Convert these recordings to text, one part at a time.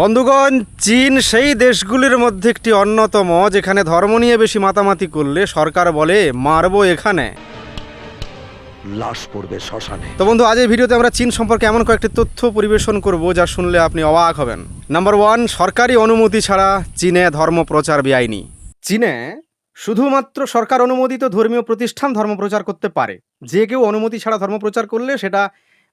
বন্ধুগণ চীন সেই দেশগুলির মধ্যে একটি অন্যতম যেখানে ধর্ম নিয়ে বেশি মাতামাতি করলে সরকার বলে মারবো এখানে। লাশ পড়বে শ্মশানে। তো বন্ধু আজ এই ভিডিওতে আমরা চীন সম্পর্কে এমন কয়েকটি তথ্য পরিবেশন করব যা শুনলে আপনি অবাক হবেন। নাম্বার ওয়ান সরকারি অনুমতি ছাড়া চীনে ধর্ম প্রচার বেআইনি। চীনে শুধুমাত্র সরকার অনুমোদিত ধর্মীয় প্রতিষ্ঠান ধর্ম প্রচার করতে পারে। যে কেউ অনুমতি ছাড়া ধর্ম প্রচার করলে সেটা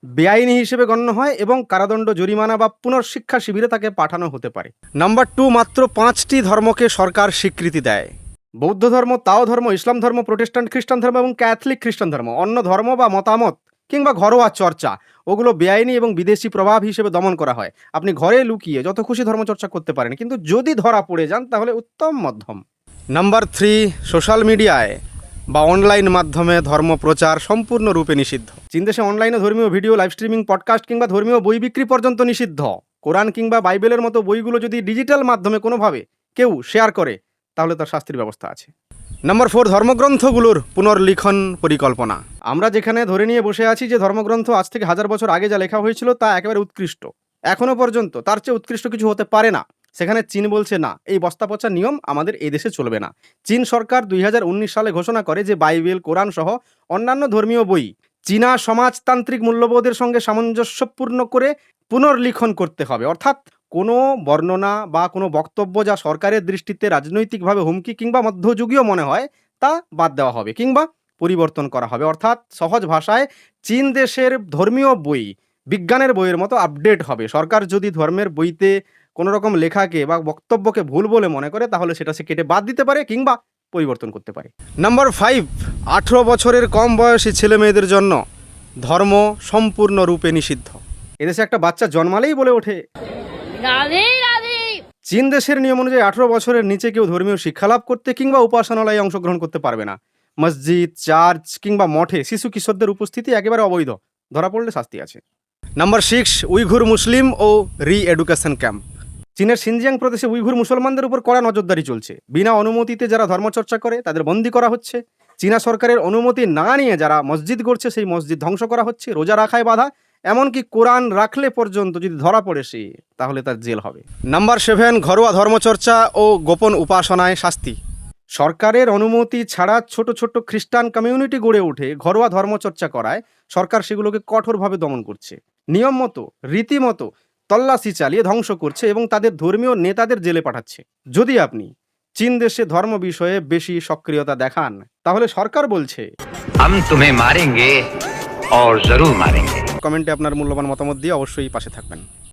বেআইনি হিসেবে গণ্য হয় এবং কারাদণ্ড জরিমানা বা পুনর্শিক্ষা শিবিরে তাকে পাঠানো হতে পারে। নাম্বার টু মাত্র পাঁচটি ধর্মকে সরকার স্বীকৃতি দেয়। বৌদ্ধ ধর্ম, তাও ধর্ম, ইসলাম ধর্ম প্রোটেস্ট্যান্ট খ্রিস্টান ধর্ম এবং ক্যাথলিক খ্রিস্টান ধর্ম। অন্য ধর্ম বা মতামত কিংবা ঘরোয়া চর্চা, ওগুলো বেআইনি এবং বিদেশি প্রভাব হিসেবে দমন করা হয়। আপনি ঘরে লুকিয়ে যত খুশি ধর্মচর্চা করতে পারেন, কিন্তু যদি ধরা পড়ে যান তাহলে উত্তম মধ্যম। নাম্বার থ্রি, সোশ্যাল মিডিয়ায় বা অনলাইন মাধ্যমে ধর্ম প্রচার সম্পূর্ণরূপে নিষিদ্ধ। চীন দেশে অনলাইনে ধর্মীয় ভিডিও লাইভ স্ট্রিমিং পডকাস্ট কিংবা ধর্মীয় বই বিক্রি পর্যন্ত নিষিদ্ধ। কোরআন কিংবা বাইবেলের মতো বইগুলো যদি ডিজিটাল মাধ্যমে কোনোভাবে কেউ শেয়ার করে, তাহলে তার শাস্তির ব্যবস্থা আছে। নম্বর ফোর ধর্মগ্রন্থগুলোর পুনর্লিখন পরিকল্পনা। আমরা যেখানে ধরে নিয়ে বসে আছি যে ধর্মগ্রন্থ আজ থেকে হাজার বছর আগে যা লেখা হয়েছিল তা একেবারে উৎকৃষ্ট। এখনও পর্যন্ত তার চেয়ে উৎকৃষ্ট কিছু হতে পারে না। সেখানে চীন বলছে, না, এই বস্তা পচা নিয়ম আমাদের এই দেশে চলবে না। চীন সরকার দুই হাজার উনিশ সালে ঘোষণা করে যে বাইবেল, কোরআন সহ অন্যান্য ধর্মীয় বই চীনা সমাজতান্ত্রিক মূল্যবোধের সঙ্গে সামঞ্জস্যপূর্ণ করে পুনর্লিখন করতে হবে। অর্থাৎ কোনো বর্ণনা বা কোনো বক্তব্য যা সরকারের দৃষ্টিতে রাজনৈতিকভাবে হুমকি কিংবা মধ্যযুগীয় মনে হয়, তা বাদ দেওয়া হবে কিংবা পরিবর্তন করা হবে। অর্থাৎ সহজ ভাষায় চীন দেশের ধর্মীয় বই, বিজ্ঞানের বইয়ের মতো আপডেট হবে। সরকার যদি ধর্মের বইতে কোনো রকম লেখাকে বা বক্তব্যকে ভুল বলে মনে করে তাহলে সেটা সে কেটে বাদ দিতে পারে কিংবা পরিবর্তন করতে পারে। নাম্বার ফাইভ আঠেরো বছরের কম বয়সী ছেলে মেয়েদের জন্য ধর্ম সম্পূর্ণরূপে নিষিদ্ধ। এদেশে একটা বাচ্চা জন্মালেই বলে ওঠে। চীন দেশের নিয়ম অনুযায়ী আঠেরো বছরের নিচে কেউ ধর্মীয় শিক্ষালাভ করতে কিংবা উপাসনালয়ে অংশগ্রহণ করতে পারবে না। মসজিদ চার্চ কিংবা মঠে শিশু কিশোরদের উপস্থিতি একেবারে অবৈধ। ধরা পড়লে শাস্তি আছে। নাম্বার সিক্স উইঘুর মুসলিম ও রি এডুকেশন ক্যাম্প। চীনের সিনজিয়াং প্রদেশে উইঘুর মুসলমানদের উপর কড়া নজরদারি চলছে। বিনা অনুমতিতে যারা ধর্মচর্চা করে, তাদের বন্দি করা হচ্ছে। চীনা সরকারের অনুমতি না নিয়ে যারা মসজিদ গড়ছে, সেই মসজিদ ধ্বংস করা হচ্ছে। রোজা রাখায় বাধা, এমনকি কোরআন রাখলে পর্যন্ত যদি ধরা পড়ে সে, তাহলে তার জেল হবে। নাম্বার সেভেন, ঘরোয়া ধর্মচর্চা ও গোপন উপাসনায় শাস্তি। সরকারের অনুমতি ছাড়া ছোট ছোট খ্রিস্টান কমিউনিটি গড়ে উঠে ঘরোয়া ধর্মচর্চা করায় সরকার সেগুলোকে কঠোরভাবে দমন করছে। নিয়ম মতো রীতিমতো তল্লাশি চালিয়ে ধ্বংস করছে এবং তাদের ধর্মীয় নেতাদের জেলে পাঠাচ্ছে। যদি আপনি চীন দেশে ধর্ম বিষয়ে বেশি সক্রিয়তা দেখান তাহলে সরকার বলছে কমেন্টে আপনার মূল্যবান মতামত দিয়ে অবশ্যই পাশে থাকবেন।